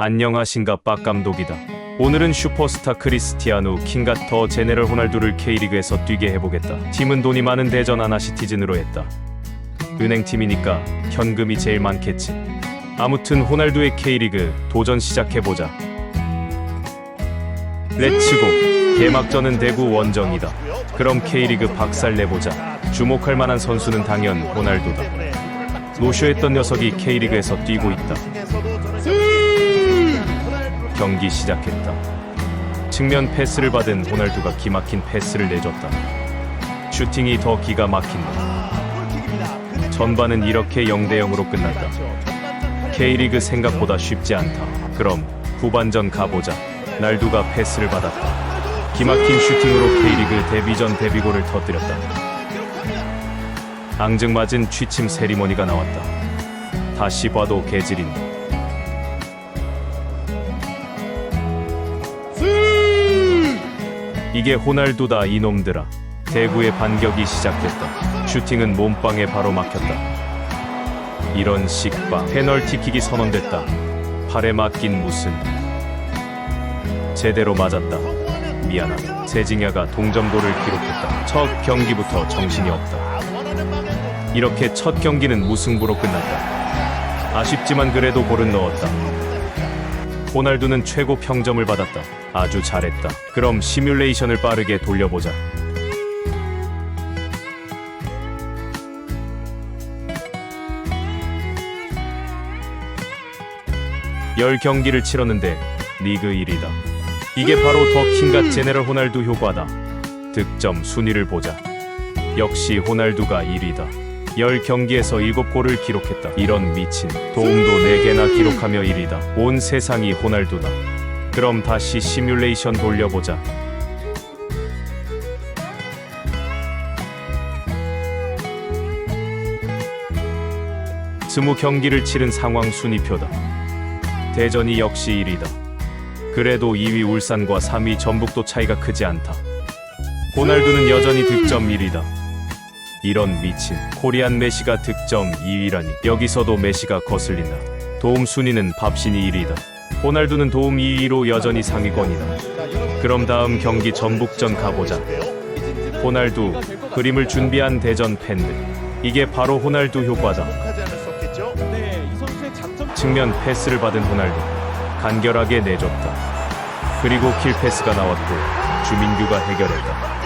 안녕하신가 빡 감독이다. 오늘은 슈퍼스타 크리스티아누 킹과 더 제네럴 호날두를 K리그에서 뛰게 해보겠다. 팀은 돈이 많은 대전 하나시티즌으로 했다. 은행팀이니까 현금이 제일 많겠지. 아무튼 호날두의 K리그 도전 시작해보자. 렛츠고! 개막전은 대구 원정이다. 그럼 K리그 박살 내보자. 주목할 만한 선수는 당연 호날두다. 노쇼했던 녀석이 K리그에서 뛰고 있다. 경기 시작했다. 측면 패스를 받은 호날두가 기막힌 패스를 내줬다. 슈팅이 더 기가 막힌다. 전반은 이렇게 0대 0으로 끝났다. K리그 생각보다 쉽지 않다. 그럼 후반전 가보자. 날두가 패스를 받았다. 기막힌 슈팅으로 K리그 데뷔전 데뷔골을 터뜨렸다. 앙증맞은 취침 세리머니가 나왔다. 다시 봐도 개질인 이게 호날두다 이놈들아. 대구의 반격이 시작됐다. 슈팅은 몸빵에 바로 막혔다. 이런 식빵 페널티킥이 선언됐다. 팔에 맞긴 무슨 제대로 맞았다. 미안하다. 세징야가 동점골을 기록했다. 첫 경기부터 정신이 없다. 이렇게 첫 경기는 무승부로 끝났다. 아쉽지만 그래도 골은 넣었다. 호날두는 최고 평점을 받았다. 아주 잘했다. 그럼 시뮬레이션을 빠르게 돌려보자. 열 경기를 치렀는데 리그 1위다. 이게 바로 더 킹과 제네럴 호날두 효과다. 득점 순위를 보자. 역시 호날두가 1위다. 10경기에서 7골을 기록했다. 이런 미친. 도움도 4개나 기록하며 1위다. 온 세상이 호날두다. 그럼 다시 시뮬레이션 돌려보자. 스무 경기를 치른 상황 순위표다. 대전이 역시 1위다. 그래도 2위 울산과 3위 전북도 차이가 크지 않다. 호날두는 여전히 득점 1위다. 이런 미친 코리안 메시가 득점 2위라니 여기서도 메시가 거슬린다. 도움 순위는 밥신이 1위다. 호날두는 도움 2위로 여전히 상위권이다. 그럼 다음 경기 전북전 가보자. 호날두 그림을 준비한 대전 팬들. 이게 바로 호날두 효과다. 측면 패스를 받은 호날두 간결하게 내줬다. 그리고 킬 패스가 나왔고 주민규가 해결했다.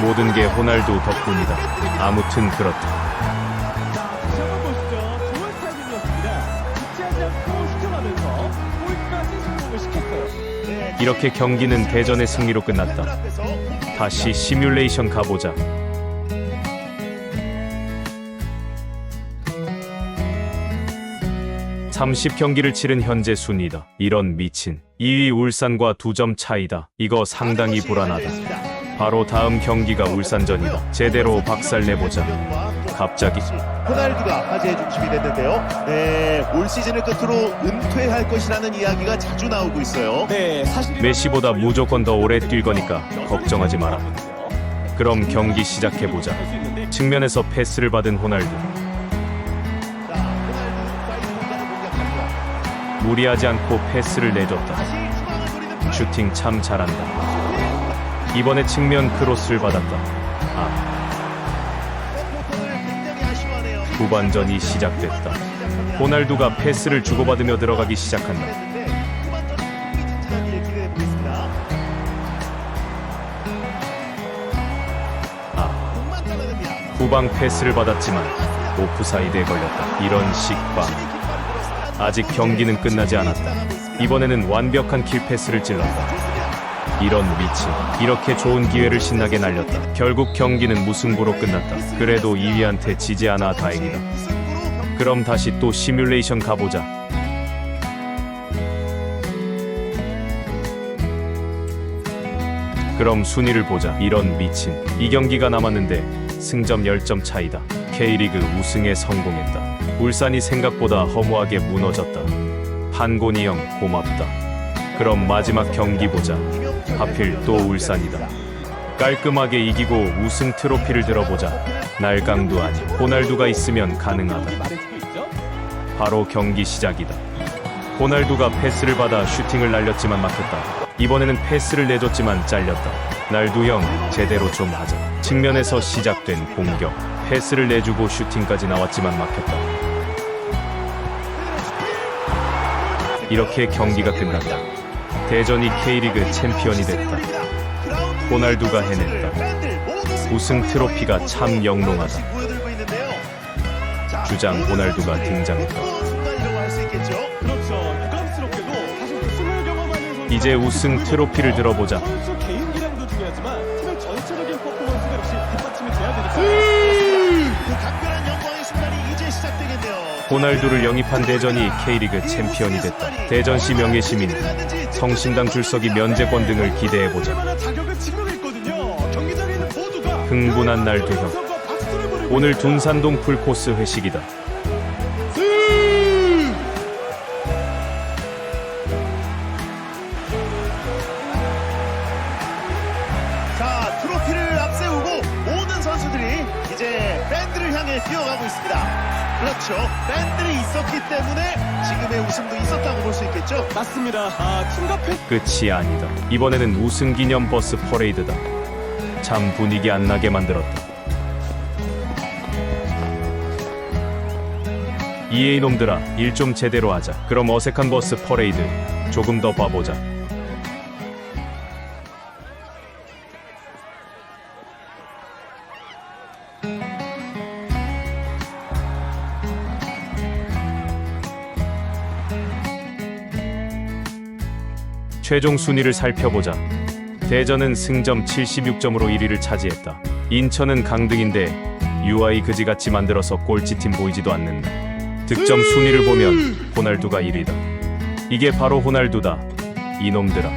모든 게 호날두 덕분이다. 아무튼 그렇다. 다시 한번 보시죠. 좋은 타이밍이었습니다. 지체하지 않고 슈팅하면서 골까지 성공을 시켰어요. 네, 이렇게 경기는 대전의 승리로 끝났다. 앞에서 다시 시뮬레이션 가보자. (30 경기를) 치른 현재 순위다 이런 미친 2위 울산과 두 점 차이다 이거 상당히 불안하다 바로 다음 경기가 울산전이다 제대로 박살 내보자 갑자기 호날두가 화제의 중심이 됐는데요. 네, 올 시즌을 끝으로 은퇴할 것이라는 이야기가 자주 나오고 있어요. 네, 사실 메시보다 무조건 더 오래 뛸 거니까 걱정하지 마라 그럼 경기 시작해보자 측면에서 패스를 받은 호날두. 무리하지 않고 패스를 내줬다. 슈팅 참 잘한다. 이번에 측면 크로스를 받았다. 아. 후반전이 시작됐다. 호날두가 패스를 주고받으며 들어가기 시작한다. 아. 후방 패스를 받았지만 오프사이드에 걸렸다. 이런 식빵. 아직 경기는 끝나지 않았다. 이번에는 완벽한 킬 패스를 찔렀다. 이런 미친. 이렇게 좋은 기회를 신나게 날렸다. 결국 경기는 무승부로 끝났다. 그래도 2위한테 지지 않아 다행이다. 그럼 다시 또 시뮬레이션 가보자. 그럼 순위를 보자. 이런 미친. 이 경기가 남았는데 승점 10점 차이다. K리그 우승에 성공했다. 울산이 생각보다 허무하게 무너졌다. 판곤이 형 고맙다. 그럼 마지막 경기 보자. 하필 또 울산이다. 깔끔하게 이기고 우승 트로피를 들어보자. 날강도 아니. 호날두가 있으면 가능하다. 바로 경기 시작이다. 호날두가 패스를 받아 슈팅을 날렸지만 막혔다. 이번에는 패스를 내줬지만 잘렸다. 날두 형 제대로 좀 하자. 측면에서 시작된 공격. 패스를 내주고 슈팅까지 나왔지만 막혔다. 이렇게 경기가 끝났다. 대전이 K리그 챔피언이 됐다. 호날두가 해냈다. 우승 트로피가 참 영롱하다. 주장 호날두가 등장했다. 이제 우승 트로피를 들어보자. 호날두를 영입한 대전이 K리그 챔피언이 됐다. 대전시 명예시민, 성심당 줄서기 면제권 등을 기대해보자. 흥분한 박수를 보내고 오늘. 둔산동 풀코스 회식이다. 자, 트로피를 앞세우고 모든 선수들이 이제 밴드를 향해 뛰어가고 있습니다. 그렇죠. 밴들이 있었기 때문에 지금의 우승도 있었다고 볼 수 있겠죠. 맞습니다. 아, 팀과 팬 끝이 아니다. 이번에는 우승 기념 버스 퍼레이드다. 참 분위기 안 나게 만들었다. 이에 이 놈들아, 일 좀 제대로 하자. 그럼 어색한 버스 퍼레이드 조금 더 봐보자. 최종 순위를 살펴보자. 대전은 승점 76점으로 1위를 차지했다. 인천은 강등인데 UI 그지같이 만들어서 꼴찌팀 보이지도 않는다. 득점 순위를 보면 호날두가 1위다. 이게 바로 호날두다. 이놈들아.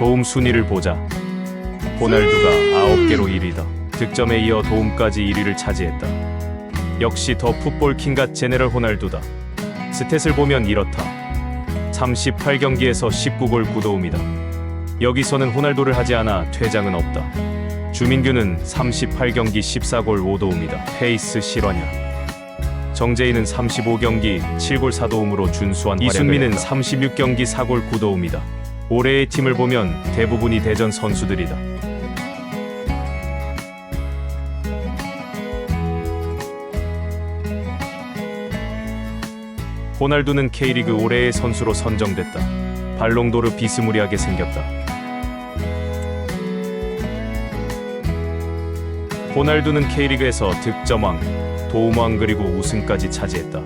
도움 순위를 보자. 호날두가 9개로 1위다. 득점에 이어 도움까지 1위를 차지했다. 역시 더 풋볼 킹과 제네럴 호날두다. 스탯을 보면 이렇다. 38경기에서 19골 9도움이다. 여기서는 호날두를 하지 않아 퇴장은 없다. 주민규는 38경기 14골 5도움이다. 페이스 실화냐? 정재희는 35경기 7골 4도움으로 준수한 이순민은 36경기 4골 9도움이다. 올해의 팀을 보면 대부분이 대전 선수들이다. 호날두는 K리그 올해의 선수로 선정됐다. 발롱도르 비스무리하게 생겼다. 호날두는 K리그에서 득점왕, 도움왕 그리고 우승까지 차지했다.